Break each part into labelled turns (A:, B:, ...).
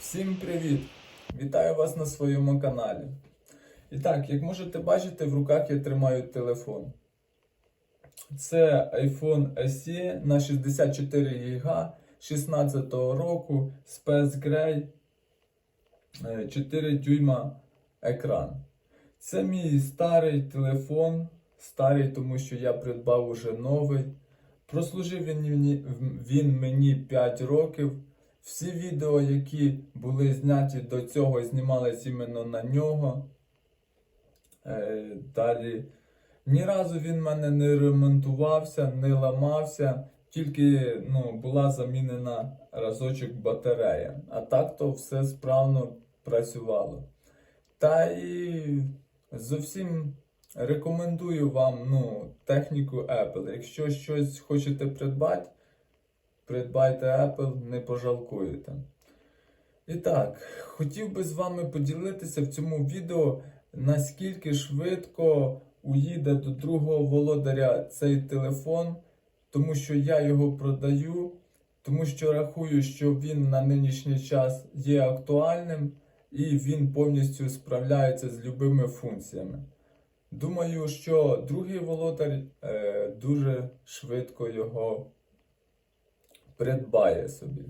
A: Всім привіт! Вітаю вас на своєму каналі. І так, як можете бачити, в руках я тримаю телефон. Це iPhone SE на 64 ГБ 16 року Space Gray е, 4 дюйма екран. Це мій старий телефон, старий, тому що я придбав уже новий. Прослужив він він мені 5 років. Всі відео, які були зняті до цього, знімались іменно на нього. Е, далі. Ні разу він в мене не ремонтувався, не ламався, тільки ну, була замінена разочок батарея. А так то все справно працювало. Та і зовсім рекомендую вам ну, техніку Apple. Якщо щось хочете придбати, придбайте Apple, не пожалкуєте. І так, хотів би з вами поділитися в цьому відео, наскільки швидко уїде до другого володаря цей телефон, тому що я його продаю, тому що рахую, що він на нинішній час є актуальним і він повністю справляється з любими функціями. Думаю, що другий володар е, дуже швидко його придбає собі.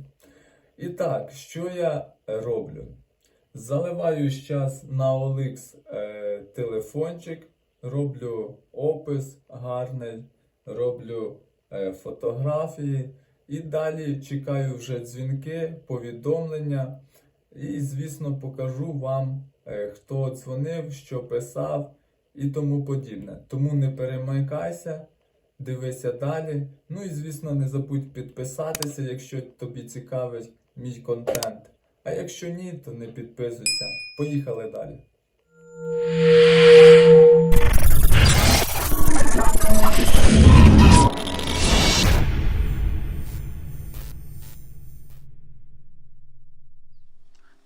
A: І так, що я роблю? Заливаю зараз на OLX е, телефончик, роблю опис гарний, роблю е, фотографії і далі чекаю вже дзвінки, повідомлення. І, звісно, покажу вам, е, хто дзвонив, що писав і тому подібне. Тому не перемикайся, дивися далі. Ну і звісно, не забудь підписатися, якщо тобі цікавить мій контент. А якщо ні, то не підписуйся. Поїхали далі.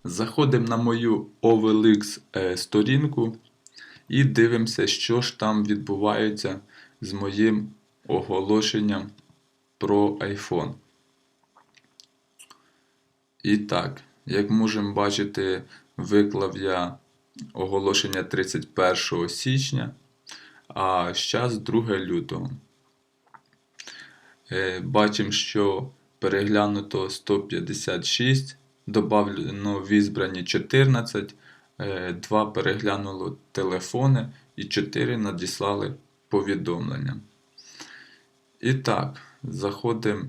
A: Заходимо на мою OVLX е, сторінку і дивимося, що ж там відбувається з моїм оголошенням про iPhone. І так, як можемо бачити, виклав я оголошення 31 січня, а зараз 2 лютого. Е, Бачимо, що переглянуто 156, добавлено в ізбрані 14, 2 переглянуло телефони і 4 надіслали повідомлення. І так, заходимо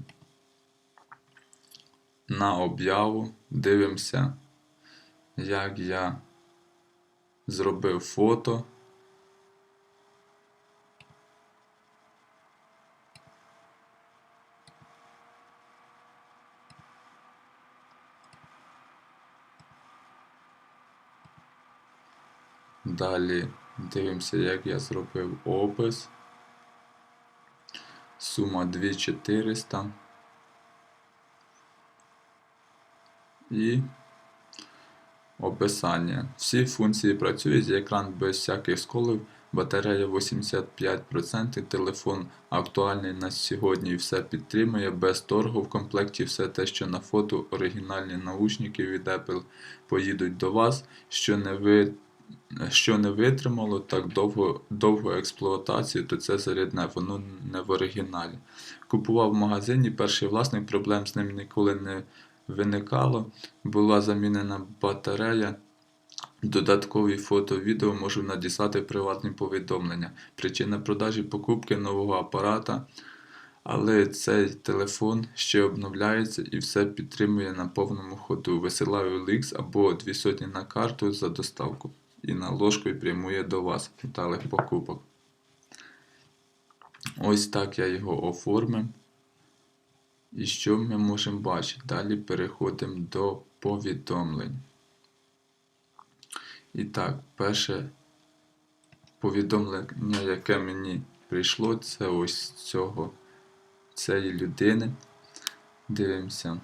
A: на об'яву, дивимося, як я зробив фото. Далі дивимося, як я зробив опис. Сума 2400. І описання. Всі функції працюють, екран без всяких сколів, батарея 85%, телефон актуальний на сьогодні і все підтримує, без торгу в комплекті все те, що на фото, оригінальні наушники від Apple поїдуть до вас, що не ви. Що не витримало так довго довго експлуатацію, то це зарядне, воно не в оригіналі. Купував в магазині, перший власник, проблем з ним ніколи не виникало. Була замінена батарея. Додаткові фото, відео можу надіслати приватні повідомлення. Причина продажі покупки нового апарата. Але цей телефон ще обновляється і все підтримує на повному ходу. Висилаю LX або 2 сотні на карту за доставку. І наложкою прямує до вас металих покупок. Ось так я його оформив. І що ми можемо бачити? Далі переходимо до повідомлень. І так, перше повідомлення, яке мені прийшло, це ось цього цієї людини. Дивимося.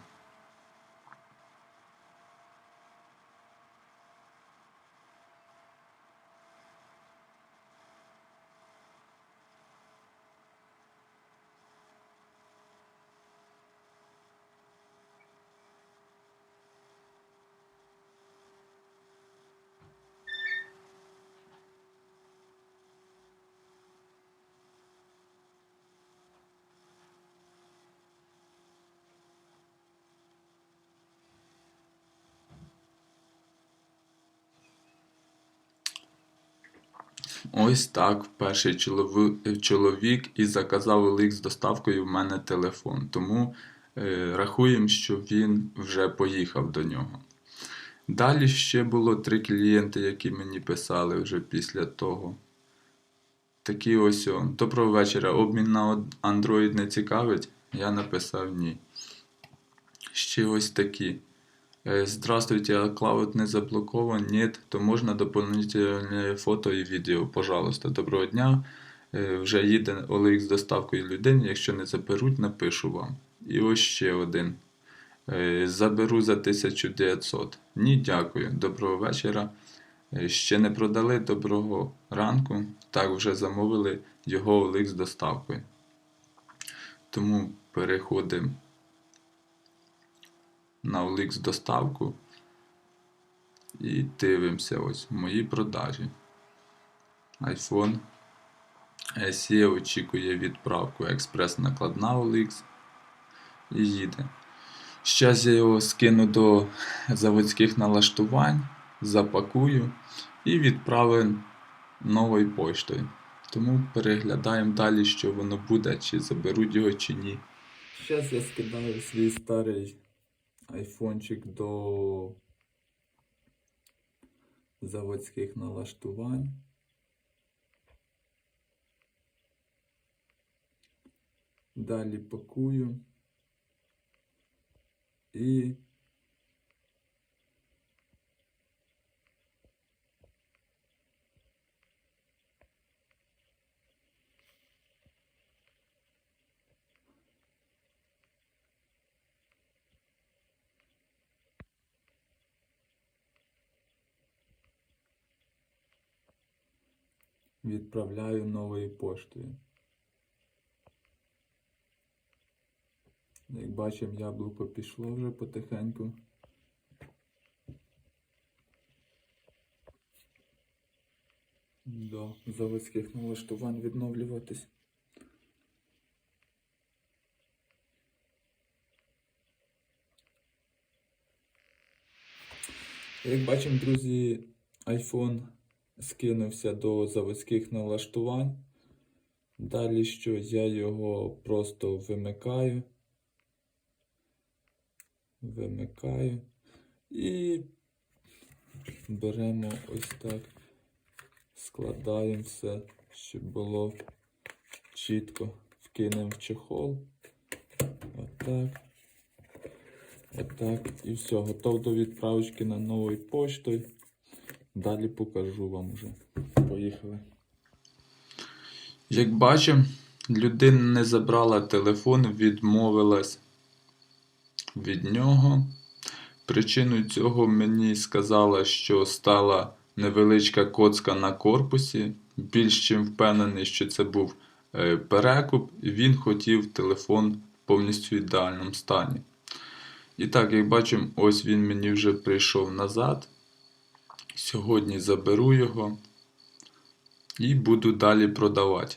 A: Ось так перший чоловік і заказав лик з доставкою в мене телефон. Тому е, рахуємо, що він вже поїхав до нього. Далі ще було три клієнти, які мені писали вже після того. Такі ось. о. Доброго вечора. Обмін на Android не цікавить? Я написав ні. Ще ось такі. Э, Здравствуйте, а клауд не заблокован? Нет, то можно дополнительные фото і відео, пожалуйста. Доброго дня. Е, Вже їде OLX з доставкою людини. Якщо не заберуть, напишу вам. І ось ще один. Е, Заберу за 1900. Ні, дякую. Доброго вечора. Е, Ще не продали доброго ранку. Так, вже замовили його OLX з доставкою. Тому переходимо на OLX доставку і дивимося ось мої продажі. iPhone SE очікує відправку експрес-накладна OLX і їде. Зараз я його скину до заводських налаштувань, запакую і відправлю новою поштою. Тому переглядаємо далі, що воно буде, чи заберуть його, чи ні. Зараз я скидаю свій старий айфончик до заводських налаштувань. Далі пакую і відправляю новою поштою. Як бачимо, яблуко пішло вже потихеньку. До заводських налаштувань відновлюватись. Як бачимо, друзі, iPhone скинувся до заводських налаштувань. Далі що я його просто вимикаю. Вимикаю. І беремо ось так, складаємо все, щоб було чітко. Вкинемо в чехол. Отак. Отак. І все, готов до відправочки на новою поштою. Далі покажу вам уже. Поїхали. Як бачимо, людина не забрала телефон, відмовилась від нього. Причиною цього мені сказала, що стала невеличка коцка на корпусі. Більш чим впевнений, що це був е, перекуп, і він хотів телефон в повністю ідеальному стані. І так, як бачимо, ось він мені вже прийшов назад. Сьогодні заберу його і буду далі продавати.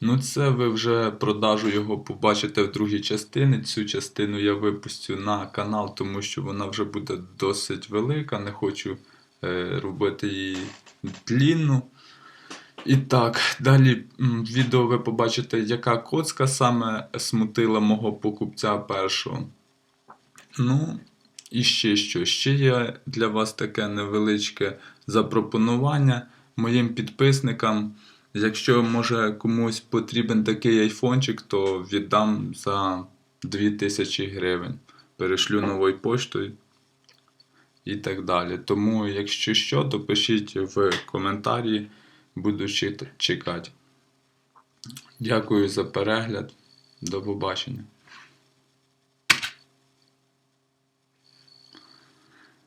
A: Ну, це ви вже продажу його побачите в другій частині. Цю частину я випустю на канал, тому що вона вже буде досить велика. Не хочу е, робити її длінну. І так, далі в відео ви побачите, яка коцка саме смутила мого покупця першого. Ну, і ще що. Ще є для вас таке невеличке запропонування моїм підписникам. Якщо може комусь потрібен такий айфончик, то віддам за 2000 гривень. Перешлю новою поштою і так далі. Тому, якщо що, то пишіть в коментарі, буду чекати. Дякую за перегляд. До побачення.